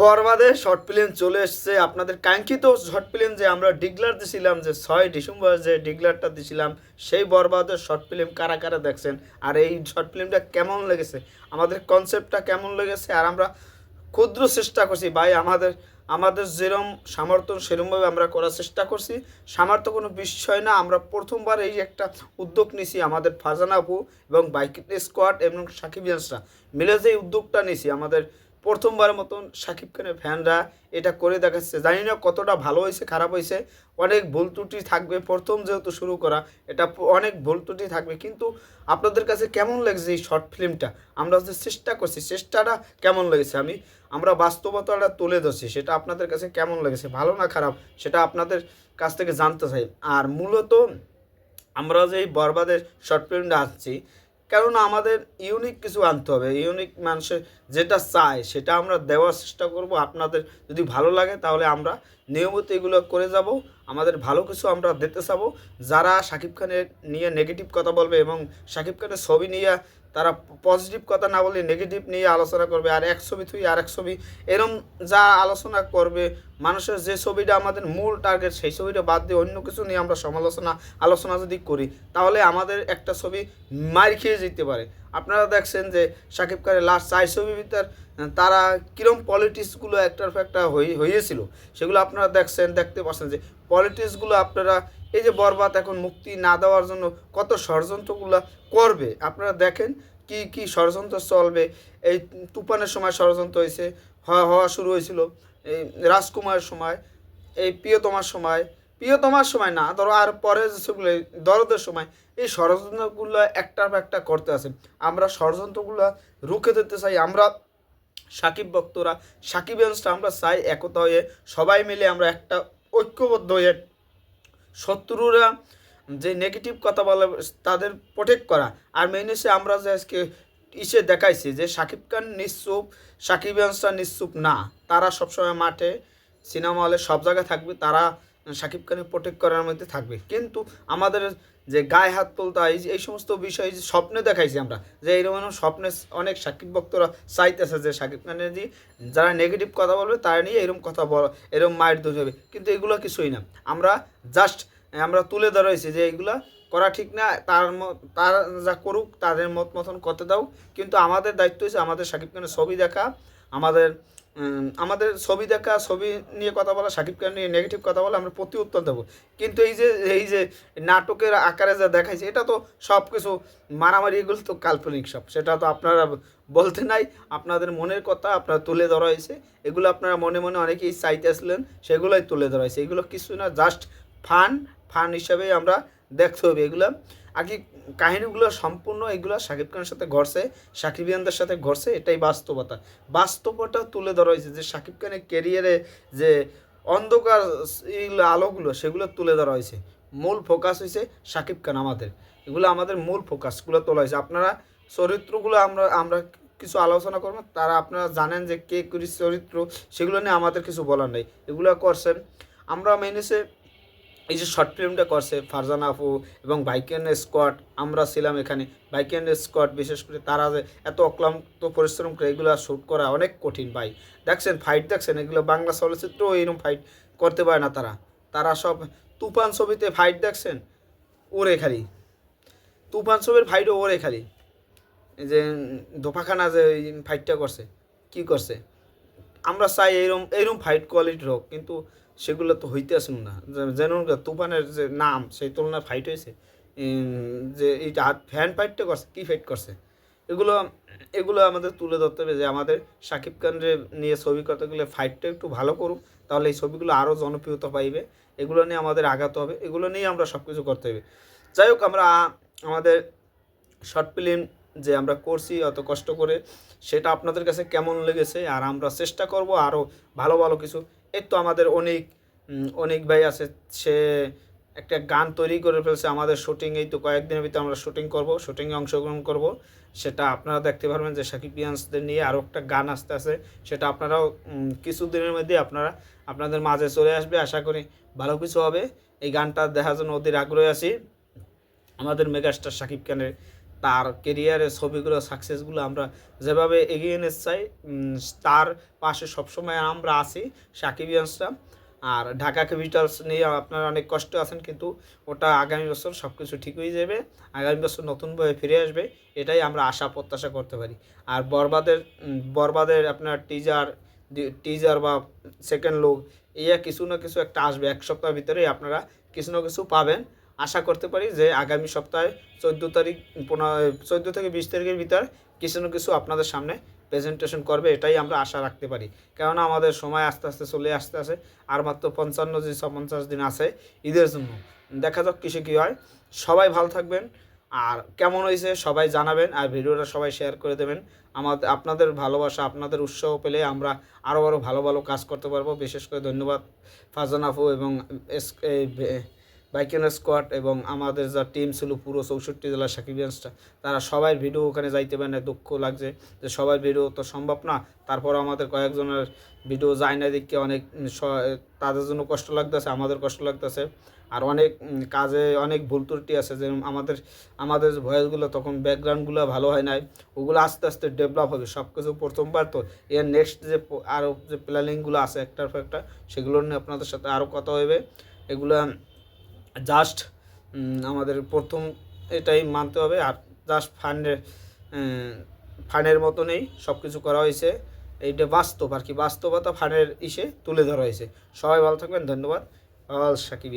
বরবাদে short film চলে এসছে। আপনাদের কাঙ্ক্ষিত শর্ট ফিল্ম যে আমরা ডিগলার দিছিলাম যে ছয় ডিসেম্বর যে ডিগলারটা দিছিলাম, সেই বরবাদের শর্ট ফিল্ম কারা কারা দেখছেন? আর এই শর্ট ফিল্মটা কেমন লেগেছে? আমাদের কনসেপ্টটা কেমন লেগেছে? আর আমরা ক্ষুদ্র চেষ্টা করছি, ভাই, আমাদের আমাদের যেরম সামর্থ্য, সেরমভাবে আমরা করার চেষ্টা করছি। সামর্থ্য কোনো বিষয় না, আমরা প্রথমবার এই একটা উদ্যোগ নিছি আমাদের ফাজানা আপু এবং বাইক স্কোয়াড এবং সাকিব ইয়ান্সরা মিলে যে উদ্যোগটা নিছি, আমাদের প্রথমবারের মতন সাকিব খানের ফ্যানরা এটা করে দেখাচ্ছে। জানি না কতটা ভালো হয়েছে, খারাপ হয়েছে। অনেক ভুল ত্রুটি থাকবে, প্রথম যেহেতু শুরু করা, এটা অনেক ভুল ত্রুটি থাকবে। কিন্তু আপনাদের কাছে কেমন লাগছে এই শর্ট ফিল্মটা আমরা যে চেষ্টা করছি, চেষ্টাটা কেমন লেগেছে? আমি, আমরা বাস্তবতাটা তুলে ধরছি, সেটা আপনাদের কাছে কেমন লেগেছে? ভালো না খারাপ? সেটা আপনাদের কাছ থেকে জানতে চাই। আর মূলত আমরা যে এই বরবাদের শর্ট ফিল্মটা আনছি কেননা আমাদের ইউনিক কিছু আনতে হবে ইউনিক মানুষের যেটা চায় সেটা আমরা দেওয়ার চেষ্টা করব। আপনাদের যদি ভালো লাগে তাহলে আমরা নিয়মিত এগুলো করে যাব। আমাদের ভালো কিছু আমরা দিতে চাবো। যারা শাকিব খানের নিয়ে নেগেটিভ কথা বলবে এবং শাকিব খানের ছবি নিয়ে তারা পজিটিভ কথা না বলে নেগেটিভ নিয়ে আলোচনা করবে, আর এক ছবি থুই আর এক ছবি এরম যা আলোচনা করবে, মানুষের যে ছবিটা আমাদের মূল টার্গেট সেই ছবিটা বাদ দিয়ে অন্য কিছু নিয়ে আমরা সমালোচনা, আলোচনা যদি করি, তাহলে আমাদের একটা ছবি মার খেয়ে যেতে পারে। আপনারা দেখছেন যে সাকিব খানের লাস্ট চার ছবি ভিতর তারা কীরম পলিটিক্সগুলো একটার একটা হয়ে হয়েছিল সেগুলো আপনারা দেখছেন, দেখতে পাচ্ছেন যে পলিটিক্সগুলো আপনারা এই যে বরবাদ এখন মুক্তি না দেওয়ার জন্য কত ষড়যন্ত্রগুলো করবে? আপনারা দেখেন কি কি ষড়যন্ত্র চলবে। এই তুফানের সময় ষড়যন্ত্র হয়েছে হওয়া শুরু হয়েছিল। এই রাজকুমারের সময়, এই প্রিয়তমার সময়। প্রিয়তমার সময় না, ধরো আর পরে যেগুলো দরদের সময়, এই ষড়যন্ত্রগুলো একটার পর একটা করতে আছে। আমরা ষড়যন্ত্রগুলো রুখে দিতে চাই, আমরা সাকিব ভক্তরা সাকিবেন্সটা আমরা চাই একতা হয়ে সবাই মিলে আমরা একটা ঐক্যবদ্ধ হয়ে শত্রুরা যে নেগেটিভ কথা বলে, তাদের প্রোটেক্ট করা। আর মেইন হচ্ছে আমরা যে আজকে ইসে দেখাইছি যে সাকিব খান নিশ্চুপ, সাকিব আনসার নিশ্চুপ না। তারা সবসময় মাঠে, সিনেমা হলে সব জায়গায় থাকবে, তারা সাকিব খানের প্রোটেক্ট করার মধ্যে থাকবে। কিন্তু আমাদের যে গায়ে হাত তোলতা এই সমস্ত বিষয় যে স্বপ্নে দেখাইছি আমরা, যে এইরকম স্বপ্নে অনেক সাকিব ভক্তরা চাইতেছে যে সাকিব খানের যে যারা নেগেটিভ কথা বলবে, তারা নিয়ে এরকম কথা বল, এরকম মায়ের দোষ হবে। কিন্তু এগুলো কিছুই না। আমরা জাস্ট আমরা তুলে ধরেছি যে এইগুলা করা ঠিক না, তার তার যা করুক, তাদের মত মতন করতে দাও। কিন্তু আমাদের দায়িত্ব হচ্ছে আমাদের সাকিব খানের ছবি দেখা, আমাদের আমাদের ছবি দেখা, ছবি নিয়ে কথা বলা, সাকিব খান নিয়ে নেগেটিভ কথা বলা, আমরা প্রতি উত্তর দেবো। কিন্তু এই যে এই যে নাটকের আকারে যা দেখাইছে, এটা তো সব কিছু মারামারি, এগুলো তো কাল্পনিক সব। সেটা তো আপনারা বলতে নাই, আপনাদের মনের কথা আপনারা তুলে ধরা হয়েছে। এগুলো আপনারা মনে মনে অনেকেই চাইতে আসলেন সেগুলোই তুলে ধরা হয়েছে। এগুলো কিছু না জাস্ট ফান ফান হিসাবেই আমরা দেখতে হবে এগুলো। কি কাহিনীগুলো সম্পূর্ণ এগুলো শাকিব খানের সাথে ঘটছে, সাকিব ইয়ানদের সাথে ঘটছে, এটাই বাস্তবতা। বাস্তবতা তুলে ধরা হয়েছে যে শাকিব খানের কেরিয়ারে যে অন্ধকার আলোগুলো, সেগুলো তুলে ধরা হয়েছে। মূল ফোকাস হয়েছে শাকিব খান আমাদের। এগুলো আমাদের মূল ফোকাসগুলো তোলা হয়েছে। আপনারা চরিত্রগুলো আমরা আমরা কিছু আলোচনা করব, তারা আপনারা জানেন যে কে করি চরিত্র, সেগুলো নিয়ে আমাদের কিছু বলার নেই। এগুলো করছেন, আমরা মেনেছে এই যে শর্ট ফিল্মটা করছে, ফারজানা আপু এবং বাইকেন স্কোয়াড আমরা ছিলাম এখানে। বাইকেন স্কোয়াড বিশেষ করে তারা যে এত অক্লান্ত পরিশ্রম করে এগুলো শ্যুট করা অনেক কঠিন ভাই। দেখছেন ফাইট দেখছেন, এগুলো বাংলা চলচ্চিত্রও এরকম ফাইট করতে পারে না তারা। তারা সব তুফান ছবিতে ফাইট দেখছেন, ওরে খালি। তুফান ছবির ফাইটও ওরে খালি। যে দোফাখানা যে ফাইটটা করছে, কি করছে? আমরা চাই এইরকম এইরকম ফাইট কোয়ালিটির হোক, কিন্তু সেগুলো তো হইতে আসুন না। যে- যেমন তুফানের যে নাম, সেই তুলনায় ফাইট হয়েছে যে এইটা ফ্যান ফাইটটা করছে, কী ফাইট করছে? এগুলো এগুলো আমাদের তুলে ধরতে হবে যে আমাদের শাকিব খানরে নিয়ে ছবি করতে গেলে ফাইটটা একটু ভালো করুক, তাহলে এই ছবিগুলো আরও জনপ্রিয়তা পাইবে। এগুলো নিয়ে আমাদের আগাতে হবে, এগুলো নিয়ে আমরা সব কিছু করতে হবে। যাই হোক, আমরা আমাদের শর্ট ফিল্ম যে আমরা করছি, অত কষ্ট করে, সেটা আপনাদের কাছে কেমন লেগেছে? আর আমরা চেষ্টা করব আরও ভালো ভালো কিছু এই তো আমাদের অনেক অনেক ভাই আছে, সে একটা গান তৈরি করে ফেলছে, আমাদের শুটিং এই তো কয়েকদিনের ভিতরে আমরা শুটিং করব শুটিংয়ে অংশগ্রহণ করব। সেটা আপনারা দেখতে পারবেন যে সাকিব ইয়ান্সদের নিয়ে আরও একটা গান আসতে আছে সেটা আপনারাও কিছুদিনের মধ্যে আপনারা, আপনাদের মাঝে চলে আসবে, আশা করি ভালো কিছু হবে। এই গানটা দেখার জন্য অধীর আগ্রহী আছি। আমাদের মেগাস্টার সাকিব খানের তার কেরিয়ারের ছবিগুলো সাকসেসগুলো আমরা যেভাবে এগিয়ে নিতে চাই তার পাশে সবসময় আমরা আছি, সাকিব ইয়ান্সরা আর ঢাকা ক্যাপিটালস নিয়ে আপনারা অনেক কষ্ট আছেন, কিন্তু ওটা আগামী বছর সব কিছু ঠিক হয়ে যাবে। আগামী বছর নতুনভাবে ফিরে আসবে, এটাই আমরা আশা, প্রত্যাশা করতে পারি। আর বরবাদের বরবাদের আপনার টিজার টিজার বা সেকেন্ড লুক ইয়া কিছু না কিছু একটা আসবে। এক সপ্তাহের ভিতরেই আপনারা কিছু না কিছু পাবেন। আশা করতে পারি যে আগামী সপ্তাহে চোদ্দ তারিখ, পনেরো, চোদ্দ থেকে বিশ তারিখের ভিতর কিছু না কিছু আপনাদের সামনে প্রেজেন্টেশন করবে, এটাই আমরা আশা রাখতে পারি। কেননা আমাদের সময় আস্তে আস্তে চলে আসতে আছে, আর মাত্র পঞ্চান্ন দিন পঞ্চাশ দিন আছে, ঈদের জন্য। দেখা যাক কিসে কী হয়। সবাই ভালো থাকবেন, আর কেমন হয়েছে সবাই জানাবেন, আর ভিডিওটা সবাই শেয়ার করে দেবেন। আমাদের, আপনাদের ভালোবাসা, আপনাদের উৎসাহ পেলে আমরা আরও আরও ভালো ভালো কাজ করতে পারব। বিশেষ করে ধন্যবাদ ফাজান আপু এবং এস- এই বে- স্কোয়াড এবং আমাদের যা টিম ছিল পুরো চৌষট্টি জেলার সাকিবিয়ান্সটা তারা সবাই ভিডিও ওখানে যাইতে পারে না দুঃখ লাগছে যে সবার ভিডিও তো সম্ভব না। তারপর আমাদের কয়েকজনের ভিডিও যায় না দেখে অনেক তাদের জন্য কষ্ট লাগতেছে, আমাদের কষ্ট লাগতেছে। আর অনেক কাজে অনেক ভুল ত্রুটি আছে যেমন আমাদের আমাদের ভয়েসগুলো তখন ব্যাকগ্রাউন্ডগুলো ভালো হয় নাই, ওগুলো আস্তে আস্তে ডেভেলপ হবে। সব কিছু প্রথমবার তো, এর নেক্সট যে আরও যে প্ল্যানিংগুলো আছে একটার পর একটা, সেগুলো নিয়ে আপনাদের সাথে আরও কথা হবে এগুলো জাস্ট আমাদের প্রথম এটাই মানতে হবে আর জাস্ট ফান্ডের ফান্ডের মতনই সব কিছু করা হয়েছে। এইটা বাস্তব আর কি, বাস্তবতা ফান্ডের ইসে তুলে ধরা হয়েছে। সবাই ভালো থাকবেন, ধন্যবাদ। অল সাকিব